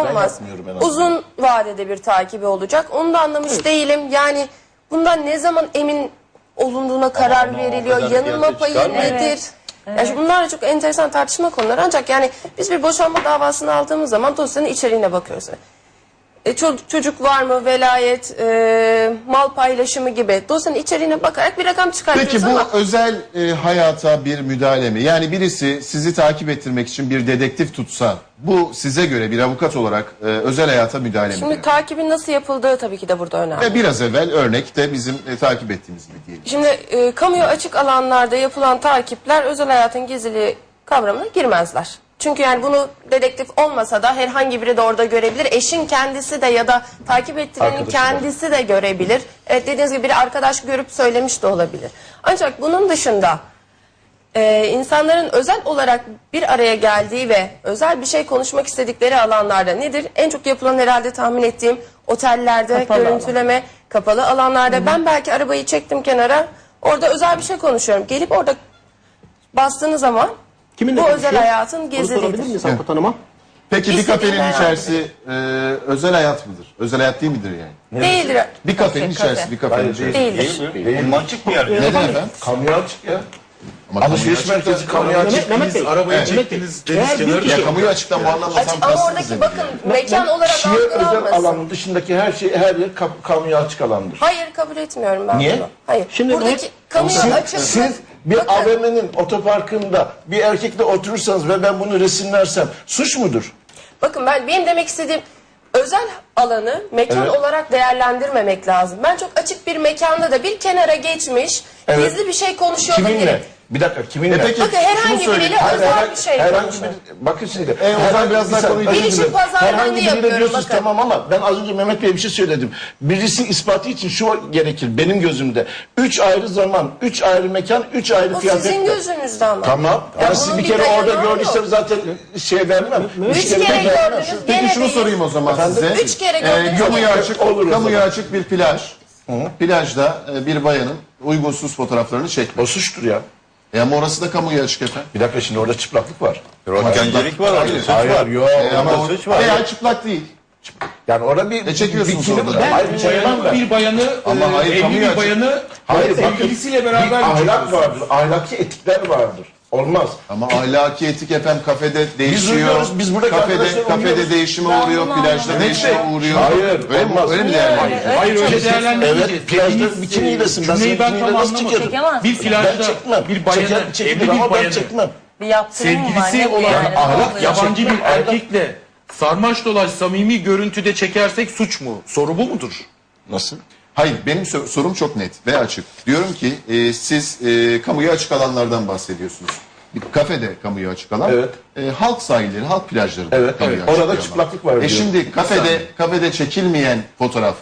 Olmaz. yapmıyorum en azından. Uzun vadede bir takibi olacak. Onu da anlamış değilim. Yani bundan ne zaman emin olunduğuna karar ama o veriliyor. kadar Yanılma fiyatı payı nedir? Yani şimdi bunlar da çok enteresan tartışma konuları. Ancak yani biz bir boşanma davasını aldığımız zaman dosyanın içeriğine bakıyoruz. E, ço- çocuk var mı, velayet, e, mal paylaşımı gibi dosyanın içeriğine bakarak bir rakam çıkartıyoruz Peki bu ama... özel e, hayata bir müdahale mi? Yani birisi sizi takip ettirmek için bir dedektif tutsa bu size göre bir avukat olarak e, özel hayata müdahale mi? Şimdi takibin nasıl yapıldığı tabii ki de burada önemli. Ve biraz evvel örnek de bizim e, takip ettiğimiz gibi diyelim. Şimdi e, kamuya açık alanlarda yapılan takipler özel hayatın gizliliği kavramına girmezler. Çünkü yani bunu dedektif olmasa da herhangi biri de orada görebilir. Eşin kendisi de ya da takip Arkadaşı da. kendisi de görebilir. Evet dediğiniz gibi bir arkadaş görüp söylemiş de olabilir. Ancak bunun dışında e, insanların özel olarak bir araya geldiği ve özel bir şey konuşmak istedikleri alanlarda nedir? En çok yapılan herhalde tahmin ettiğim otellerde Kapalı görüntüleme, kapalı alanlarda. Ben belki arabayı çektim kenara, orada özel bir şey konuşuyorum. Gelip orada bastığınız zaman Kiminle bu özel konuşuyor? hayatın Bunu sorabilir gizliliğidir. miyiz Hanım'a? Peki bir İstediğin kafenin hayat. içerisi e, özel hayat mıdır? Özel hayat değil midir yani? Değildir. Bir kafenin Kafe, içerisi, bir kafenin Hayır içerisi. değil. Değildir. Değil? Açık bir yer. Neden efendim? Kamuya açık ya. Ama Alışveriş merkezi kamuya Mehmet, açık. Mehmet Bey. Arabayı Evet. çektiniz Eğer deniz bir kenarı. kişi- Ya kamuya açıktan bu anlamda Açık, tam ama kastınız oradaki bakın mekan olarak Şehir özel algılanmasın. alanın dışındaki her şey her yer kap- kamuya açık alandır. Hayır kabul etmiyorum ben Niye? bunu. Hayır. Şimdi Buradaki Mehmet- kamuya açık. siz bir AVM'nin otoparkında bir erkekle oturursanız ve ben bunu resimlersem suç mudur? Bakın ben benim demek istediğim özel alanı mekan Evet. olarak değerlendirmemek lazım. Ben çok açık bir mekanda da bir kenara geçmiş Evet. gizli bir şey konuşuyor Kiminle? olabilirim. Bir dakika kiminle? E peki Bakın herhangi biriyle özel bir şey herhangi bir, bakın şimdi. E, o zaman biraz daha bir- konuyu Bir işin pazarlığını Herhangi biriyle yapıyorum, diyorsunuz bakın. tamam ama ben az önce Mehmet Bey'e bir şey söyledim. Birisi ispatı için şu gerekir benim gözümde. Üç ayrı zaman, üç ayrı mekan, üç ayrı O kıyafet. sizin gözünüzde ama. Tamam. Ya sizi bunun bir kere orada yok. gördüysem zaten şey vermem. Üç kere vermem. gördünüz. Peki Gene şunu değil. sorayım o zaman Efendim? size. Üç kere Ee, gördünüz. kamuya açık, Olur o kamuya zaman. açık bir plaj. Plajda e, bir bayanın uygunsuz fotoğraflarını çekmiş. O suçtur ya. E ama orası da kamuya açık efendim. Bir dakika şimdi orada çıplaklık var. Röntgencelik var orada. Suç var. Hayır yok. E ama Orada o, suç var. veya çıplak değil. Yani orada bir E çekiyorsunuz bikini- orada. Hayır bir çekmem Bayanı, ben. bir bayanı, Ama e, hayır, evli kamuya bir açık. bayanı Hayır, bakın, sevgilisiyle Bir beraber ahlak vardır. Ahlaki etikler vardır. Olmaz. Ama ahlaki etik efendim kafede değişiyor. uyuyoruz, biz buradaki kafede, arkadaşlar kafede uyuyoruz. değişime Ben uğruyor, bunu plajda anlamadım. değişime uğruyor. Hayır, öyle mi, olmaz. öyle mi öyle? Hayır öyle değerlendirmeyeceğiz. Evet, plajda Dediğiniz, bikiniylesin. e, Ben Cümleyi ben bikiniyle tam nasıl anlamadım. çıkarım? Çekemez Bir? Ben plajda çekmem. bir bayanı, Çeker, evli çekilir bir ama ben çekmem. Bir yaptırım mı var? sevgilisi Ne bu olan yani? ahlak yabancı bir erkekle sarmaş dolaş samimi görüntüde çekersek suç mu? Soru bu mudur? Nasıl? Hayır benim sor- sorum çok net ve açık. Diyorum ki e, siz e, kamuya açık alanlardan bahsediyorsunuz. Bir kafede kamuya açık alan. Evet. E, halk sahilleri, halk plajları. da Evet, kamuya evet. açık Orada alan. çıplaklık var E şimdi kafede kafede çekilmeyen fotoğraf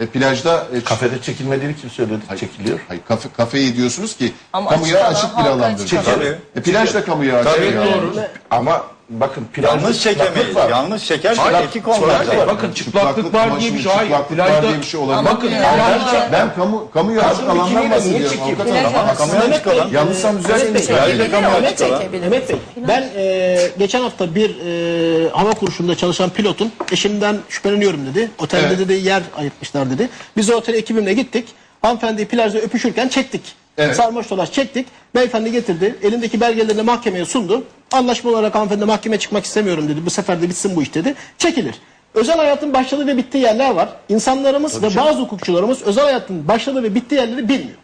e, plajda e, Kafede çekilmediğini kim söyledi? Çekiliyor. Hayır, kafe, kafeyi diyorsunuz ki Ama kamuya açık açık, alan, bir alandır. Tabii. E, plaj da kamuya açık Tabii doğru. Ama bakın plajda Yanlış çıplaklık çekemeyiz. var. Yanlış çekersek Hayır, iki konuda. çıplaklık var. Bakın çıplaklık var ama diye bir şey. Hayır. çıplaklık var Plajda diye bir şey olabilir. bakın Ya, plajda Ben kamu kamuya açık alandan bahsediyorum. avukat hanım. Kamuya açık alan. Yanlışsam lütfen. Plajda kamuya açık alan. Mehmet Bey, ben e, geçen hafta bir e, hava kurşununda çalışan pilotun eşimden şüpheleniyorum dedi. Otelde Evet. dedi yer ayırtmışlar dedi. Biz o otele ekibimle gittik. Hanımefendiyi plajda öpüşürken çektik. Evet. Sarmaş dolaş çektik. Beyefendi getirdi. Elindeki belgelerini mahkemeye sundu. Anlaşma olarak hanımefendi mahkemeye çıkmak istemiyorum dedi. Bu sefer de bitsin bu iş dedi. Çekilir. Özel hayatın başladığı ve bittiği yerler var. İnsanlarımız ve bazı hukukçularımız özel hayatın başladığı ve bittiği yerleri bilmiyor.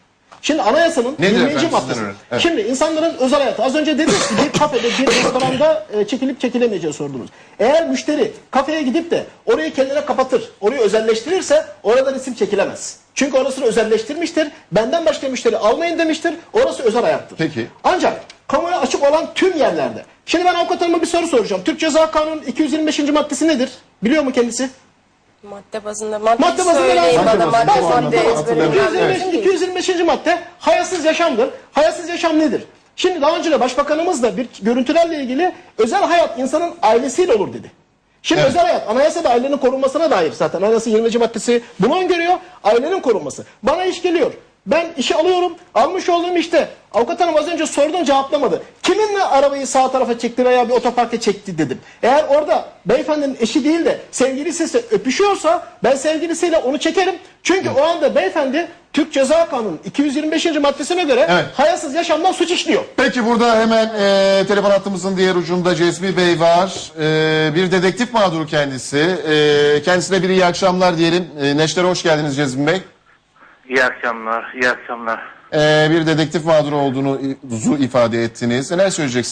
Şimdi anayasanın Nedir 20. efendim maddesi. öyle? Evet. Şimdi insanların özel hayatı. Az önce dediniz ki bir kafede, bir restoranda e, çekilip çekilemeyeceği sordunuz. Eğer müşteri kafeye gidip de orayı kendine kapatır, orayı özelleştirirse orada resim çekilemez. Çünkü orasını özelleştirmiştir. Benden başka müşteri almayın demiştir. Orası özel hayattır. Peki. Ancak kamuya açık olan tüm yerlerde. Şimdi ben avukat hanıma bir soru soracağım. Türk Ceza Kanunu 225. maddesi nedir? Biliyor mu kendisi? Madde bazında madde, Madde bazında söyleyin lazım. bana Madde madde ezberim. 225, 225. madde hayasız yaşamdır. Hayasız yaşam nedir? Şimdi daha önce de başbakanımız da bir görüntülerle ilgili özel hayat insanın ailesiyle olur dedi. Şimdi Evet. özel hayat anayasada ailenin korunmasına dair zaten anayasa 20. maddesi bunu öngörüyor ailenin korunması. Bana iş geliyor Ben işi alıyorum. Almış olduğum işte avukat hanım az önce sordun cevaplamadı. Kiminle arabayı sağ tarafa çekti veya bir otoparka çekti dedim. Eğer orada beyefendinin eşi değil de sevgilisi öpüşüyorsa ben sevgilisiyle onu çekerim. Çünkü o anda beyefendi Türk Ceza Kanunu 225. maddesine göre Evet. hayasız yaşamdan suç işliyor. Peki burada hemen e, telefon hattımızın diğer ucunda Cezmi Bey var. E, bir dedektif mağduru kendisi. E, kendisine bir iyi akşamlar diyelim. E, Neşter'e hoş geldiniz Cezmi Bey. İyi akşamlar, iyi akşamlar. E, bir dedektif mağduru olduğunu ifade ettiniz. Neler söyleyeceksiniz?